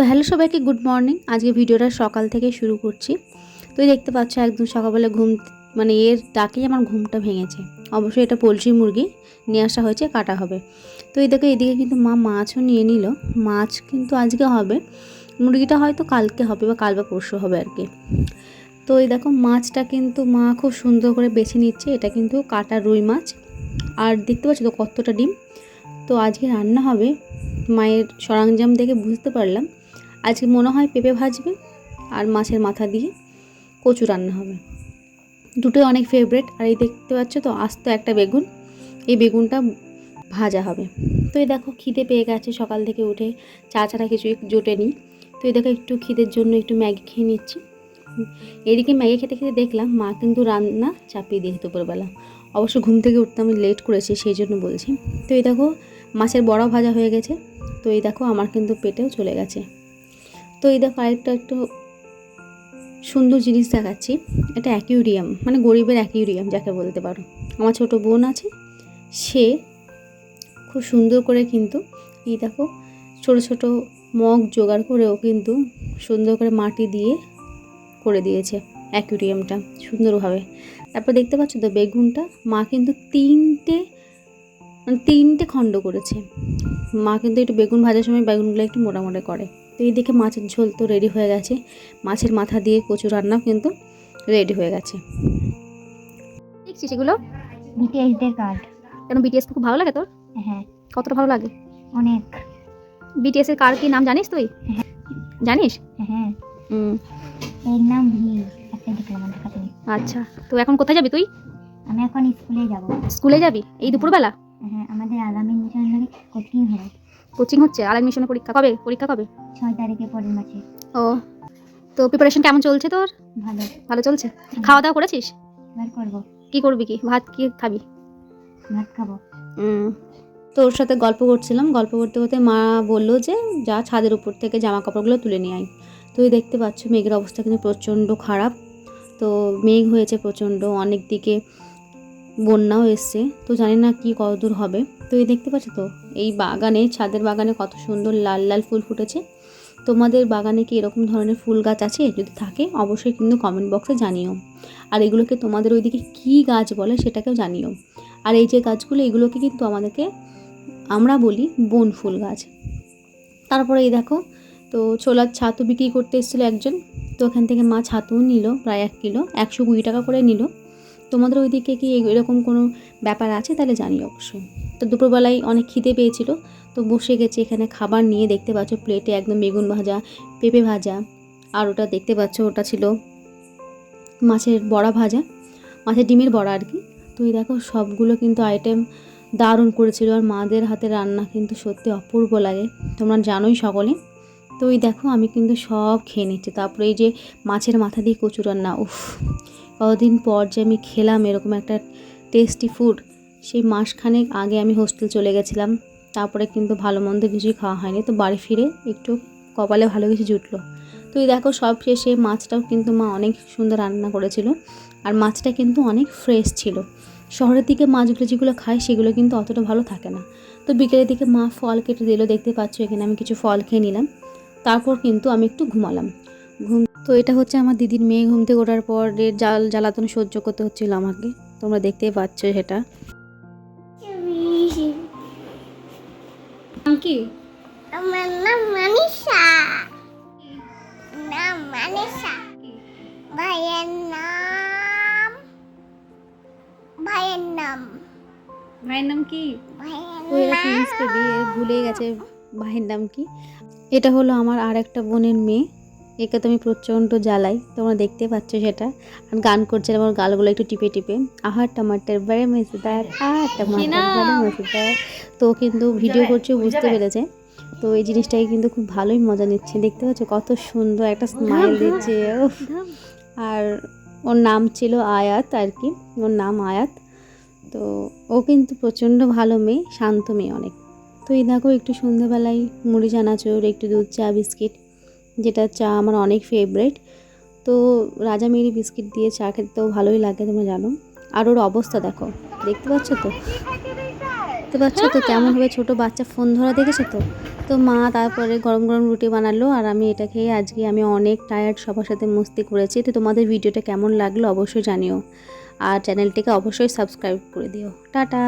তো হ্যালো সবাইকে good morning. আজকে ভিডিওটা সকাল থেকে শুরু করছি। তুই দেখতে পাচ্ছ একদম সকালবেলা ঘুম মানে এর ডাকেই আমার ঘুমটা ভেঙেছে। অবশ্যই এটা পোলট্রি মুরগি, নিয়ে আসা হয়েছে, কাটা হবে। তো এই দেখো, এদিকে কিন্তু মা মাছও নিয়ে নিল। মাছ কিন্তু আজকে হবে। মুরগিটা হয়তো কালকে হবে বা কাল বা পরশু হবে আর কি। তো এই দেখো, মাছটা কিন্তু মা খুব সুন্দর করে বেছে নিচ্ছে। এটা কিন্তু কাটা রুই মাছ। আর দেখতে পাচ্ছ তো কতটা ডিম। তো আজকে রান্না হবে। মায়ের সরঞ্জাম দেখে বুঝতে পারলাম। আজকে মনে হয় পেঁপে ভাজবে আর মাছের মাথা দিয়ে কচু রান্না হবে। দুটোই অনেক ফেভারেট আর এই দেখতে পাচ্ছ তো, আস্ত একটা বেগুন। এই বেগুনটা ভাজা হবে। তো এই দেখো, খিদে পেয়ে গেছে সকাল থেকে উঠে। চা ছাড়া কিছুই জোটেনি। তো এই দেখো, একটু খিদের জন্য একটু ম্যাগি খেয়ে নিচ্ছি। এদিকে ম্যাগি খেতে খেতে দেখলাম, মা কিন্তু রান্না চাপিয়ে দিয়ে দুপুরবেলা। অবশ্য ঘুম থেকে উঠতে আমি লেট করেছি, সেই জন্য বলছি। তো এই দেখো, মাছের বড়া ভাজা হয়ে গেছে। তো এই দেখো, আমার কিন্তু পেটেও চলে গেছে। তো এই দেখো আরেকটা একটু সুন্দর জিনিস দেখাচ্ছি। এটা অ্যাকিউরিয়াম মানে গরিবের অ্যাকিউরিয়াম যাকে বলতে পারো। আমার ছোট বোন আছে, সে খুব সুন্দর করে কিন্তু এই দেখো ছোট ছোট মগ জোগাড় করেও কিন্তু সুন্দর করে মাটি দিয়ে করে দিয়েছে অ্যাকুরিয়ামটা সুন্দরভাবে। তারপর দেখতে পাচ্ছ তো বেগুনটা, মা কিন্তু তিনটে মানে তিনটে খণ্ড করেছে। মা কিন্তু একটু বেগুন ভাজার সময় বেগুনগুলো একটু মোটা মোটা করে। তো এই দেখে মাছের ঝোল তো রেডি হয়ে গেছে। মাছের মাথা দিয়ে কচু রান্নাও কিন্তু রেডি হয়ে গেছে। দেখছি সেগুলো বিটিএসদের কার্ড কেন বিটিএস খুব ভালো লাগে তোর? হ্যাঁ। কতটা ভালো লাগে? অনেক। বিটিএস এর কার কি নাম জানিস তুই? জানিস? হ্যাঁ। হুম। এর নাম ভি একটা দেখলাম আমার খাতে আচ্ছা তো এখন কোথায় যাবি তুই? আমি এখন স্কুলে যাব। স্কুলে যাবি? এই দুপুরবেলা? হ্যাঁ আমাদের আগামী মিশনারি কোচিং হবে। কোচিং হচ্ছে? আলাদা মিশনের পরীক্ষা কবে? পরীক্ষা কবে? ছয় তারিখে পরের মাসে। ও। তো প্রিপারেশন কেমন চলছে তোর? ভালো। ভালো চলছে? খাওয়া দাওয়া করেছিস? এবার করব। কি করবি কি? ভাত কি খাবি? ভাত খাব। তো ওর সাথে গল্প করছিলাম। গল্প করতে করতে মা বলল যে যা ছাদের উপর থেকে জামা কাপড়গুলো তুলে নিয়ে আয়। তুই দেখতে পাচ্ছ মেঘের অবস্থা কিন্তু প্রচণ্ড খারাপ। তো মেঘ হয়েছে প্রচণ্ড। অনেক দিকে বন্যাও এসছে। তো জানি না কি কতদূর হবে। তো এই দেখতে পাচ্ছ তো, এই বাগানে, ছাদের বাগানে কত সুন্দর লাল লাল ফুল ফুটেছে। তোমাদের বাগানে কি এরকম ধরনের ফুল গাছ আছে? যদি থাকে, অবশ্যই কিন্তু কমেন্ট বক্সে জানিও। আর এগুলোকে তোমাদের ওইদিকে কী গাছ বলে সেটাকেও জানিও। আর এই যে গাছগুলো, এগুলোকে কিন্তু আমাদেরকে, আমরা বলি বন ফুল গাছ। তারপরে এই দেখো, তো ছোলার ছাতু বিক্রি করতে এসেছিল একজন। তো ওখান থেকে মা ছাতুও নিল, প্রায় এক কিলো, একশো কুড়ি টাকা করে নিল। তোমাদের ওইদিকে কি এরকম কোনো ব্যাপার আছে? তাহলে জানি অবশ্যই। তো দুপুরবেলায় অনেক খিদে পেয়েছিল, তো বসে গেছে এখানে খাবার নিয়ে দেখতে পাচ্ছ, প্লেটে একদম বেগুন ভাজা, পেঁপে ভাজা, আর ওটা দেখতে পাচ্ছ, ওটা ছিল মাছের বড়া ভাজা, মাছের ডিমের বড়া আর কি। তো এই দেখো, সবগুলো কিন্তু আইটেম দারুণ করেছিল, আর মাদের হাতে রান্না কিন্তু সত্যি অপূর্ব লাগে, তোমরা জানোই সকলে। তো এই দেখো, আমি কিন্তু সব খেয়ে নিচ্ছি, তারপরে এই যে মাছের মাথা দিয়ে কচু রান্না, উফ কতদিন পর যে আমি খেলাম এরকম একটা টেস্টি ফুড সেই মাসখানেক আগে আমি হোস্টেল চলে গেছিলাম। তারপরে কিন্তু ভালো মন্দ কিছুই খাওয়া হয়নি। তো বাড়ি ফিরে একটু কপালে ভালো কিছু জুটলো। তো এই দেখো সব শেষে মাছটাও কিন্তু মা অনেক সুন্দর রান্না করেছিল। আর মাছটা কিন্তু অনেক ফ্রেশ ছিল। শহরের দিকে মাছগুলো যেগুলো খায়, সেগুলো কিন্তু অতটা ভালো থাকে না। তো বিকেলের দিকে মা ফল কেটে দিল। দেখতে পাচ্ছ এখানে আমি কিছু ফল খেয়ে নিলাম। তারপর কিন্তু আমি একটু ঘুমালাম। ঘুম তো এটা হচ্ছে আমার দিদির মেয়ে ঘুম থেকে ওঠার পর জাল জ্বালাতন সহ্য করতে হচ্ছিল আমাকে। তোমরা দেখতেই পাচ্ছ সেটা। কি? আমার নাম মানিষা নাম মানিষা ভাইয়ের নাম ভাইয়ের নাম। ভাইয়ের কি? ভুলে গেছে ভাইয়ের নাম কি? এটা হলো আমার আর একটা বোনের মেয়ে। একে তো আমি প্রচণ্ড জ্বালাই তোমরা দেখতে পাচ্ছ সেটা। আর গান করছে আমার গালগুলো একটু টিপে টিপে। আহার টমাটার বারে মেসেদার আহার টমাটার বারে মেসেদার তো ও কিন্তু ভিডিও করছে বুঝতে পেরেছে। তো এই জিনিসটাকে কিন্তু খুব ভালোই মজা নিচ্ছে। দেখতে পাচ্ছ কত সুন্দর একটা স্মাইল দিচ্ছে। আর ওর নাম ছিল আয়াত আর কি ওর নাম আয়াত। তো ও কিন্তু প্রচণ্ড ভালো মেয়ে শান্ত মেয়ে অনেক। তো এই দেখো একটু সন্ধেবেলায় মুড়ি চানাচুর একটু দুধ চা বিস্কিট। যেটা চা আমার অনেক ফেভারেট তো রাজা মেরি বিস্কিট দিয়ে চা খেতে তো ভালোই লাগে তোমরা জানো। আর ওর অবস্থা দেখো, দেখতে পাচ্ছ তো? দেখতে পাচ্ছ তো কেমন হবে ছোট বাচ্চা ফোন ধরা দেখেছ তো? তো মা তারপরে গরম গরম রুটি বানালো আর আমি এটা খেয়ে আজকে আমি অনেক টায়ার্ড সবার সাথে মস্তি করেছি। তো তোমাদের ভিডিওটা কেমন লাগল অবশ্যই জানিও। আর চ্যানেলটিকে অবশ্যই সাবস্ক্রাইব করে দিও। টাটা!